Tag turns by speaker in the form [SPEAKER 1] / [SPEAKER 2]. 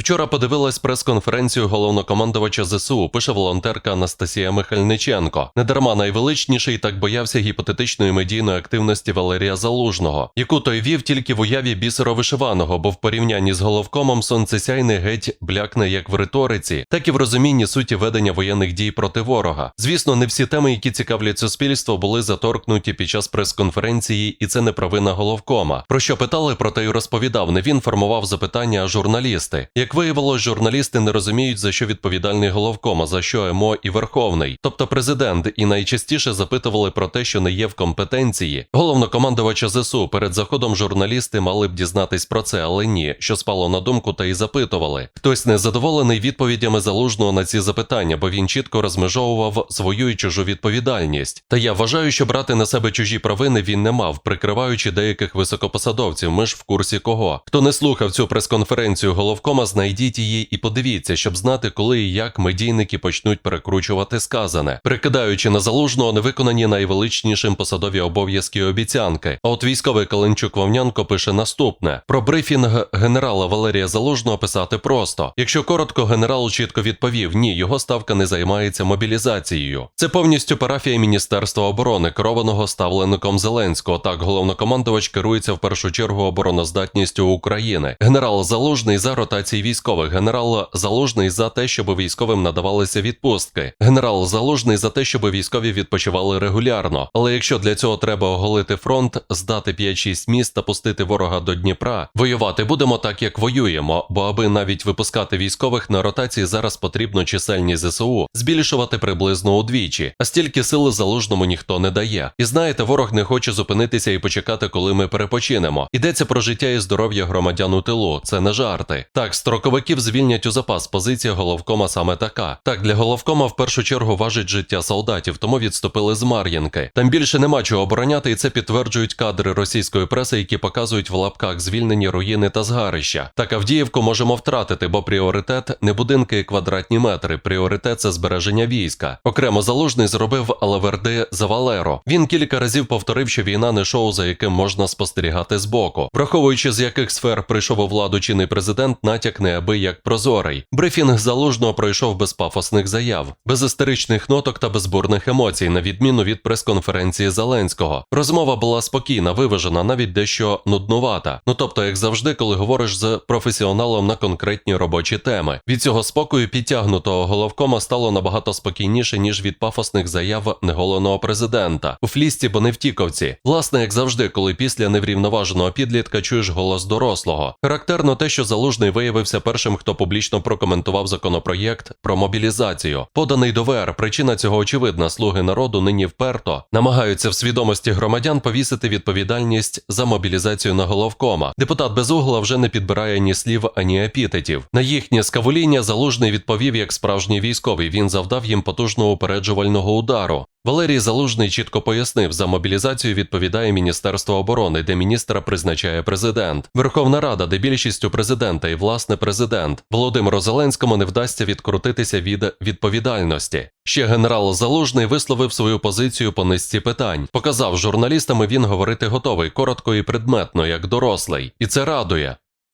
[SPEAKER 1] Вчора подивилась прес-конференцію головнокомандувача ЗСУ, пише волонтерка Анастасія Михальниченко. Недарма найвеличніший так боявся гіпотетичної медійної активності Валерія Залужного, яку той вів тільки в уяві бісеро-вишиваного, бо в порівнянні з головкомом сонцесяйний геть блякне як в риториці, так і в розумінні суті ведення воєнних дій проти ворога. Звісно, не всі теми, які цікавлять суспільство, були заторкнуті під час прес-конференції, і це не провина головкома. Про що питали, про те й розповідав. Не він формував запитання, а журналісти. Як виявилось, журналісти не розуміють, за що відповідальний головком, а за що ЕМО і Верховний, тобто президент, і найчастіше запитували про те, що не є в компетенції. Головнокомандувача ЗСУ перед заходом журналісти мали б дізнатись про це, але ні, що спало на думку, та й запитували. Хтось незадоволений відповідями залужного на ці запитання, бо він чітко розмежовував свою і чужу відповідальність. Та я вважаю, що брати на себе чужі провини він не мав, прикриваючи деяких високопосадовців. Ми ж в курсі кого. Хто не слухав цю прес-конференцію головкома, знайдіть її і подивіться, щоб знати, коли і як медійники почнуть перекручувати сказане, прикидаючи на залужного невиконані найвеличнішим посадові обов'язки і обіцянки. А от військовий Каленчук Вовнянко пише наступне: про брифінг генерала Валерія Залужного писати просто. Якщо коротко, генерал чітко відповів: ні, його ставка не займається мобілізацією. Це повністю парафія Міністерства оборони, керованого ставленником Зеленського. Так, головнокомандувач керується в першу чергу обороноздатністю України. Генерал Залужний за ротації військових, генерал Залужний за те, щоб військовим надавалися відпустки. Генерал Залужний за те, щоб військові відпочивали регулярно. Але якщо для цього треба оголити фронт, здати 5-6 міст та пустити ворога до Дніпра, воювати будемо так, як воюємо. Бо аби навіть випускати військових на ротації зараз потрібно чисельність ЗСУ збільшувати приблизно удвічі, а стільки сили залужному ніхто не дає. І знаєте, ворог не хоче зупинитися і почекати, коли ми перепочинемо. Йдеться про життя і здоров'я громадян у тилу. Це не жарти. Так, строковиків звільнять у запас. Позиція головкома саме така. Так, для головкома в першу чергу важить життя солдатів, тому відступили з Мар'їнки. Там більше нема чого обороняти, і це підтверджують кадри російської преси, які показують в лапках звільнені руїни та згарища. Так Авдіївку можемо втратити, бо пріоритет не будинки і квадратні метри. Пріоритет це збереження війська. Окремо залужний зробив Алаверди за Валеро. Він кілька разів повторив, що війна не шоу, за яким можна спостерігати збоку. Враховуючи з яких сфер прийшов у владу чинний президент, натяк неабияк прозорий. Брифінг залужного пройшов без пафосних заяв, без істеричних ноток та без бурних емоцій, на відміну від прес-конференції Зеленського. Розмова була спокійна, виважена, навіть дещо нуднувата. Ну тобто, як завжди, коли говориш з професіоналом на конкретні робочі теми. Від цього спокою підтягнутого головкома стало набагато спокійніше, ніж від пафосних заяв неголеного президента. У флісті, бо не втіковці. Власне, як завжди, коли після неврівноваженого підлітка чуєш голос дорослого. Характерно те, що залужний виявився першим, хто публічно прокоментував законопроєкт про мобілізацію. Поданий до ВР. Причина цього очевидна. Слуги народу нині вперто намагаються в свідомості громадян повісити відповідальність за мобілізацію на головкома. Депутат Безугла вже не підбирає ні слів, ані епітетів. На їхнє скавуління залужний відповів як справжній військовий. Він завдав їм потужного упереджувального удару. Валерій Залужний чітко пояснив, за мобілізацію відповідає Міністерство оборони, де міністра призначає президент, Верховна Рада, де більшістю президента і власне президент. Володимиру Зеленському не вдасться відкрутитися від відповідальності. Ще генерал Залужний висловив свою позицію по низці питань. Показав журналістам, він говорити готовий, коротко і предметно, як дорослий, і це радує.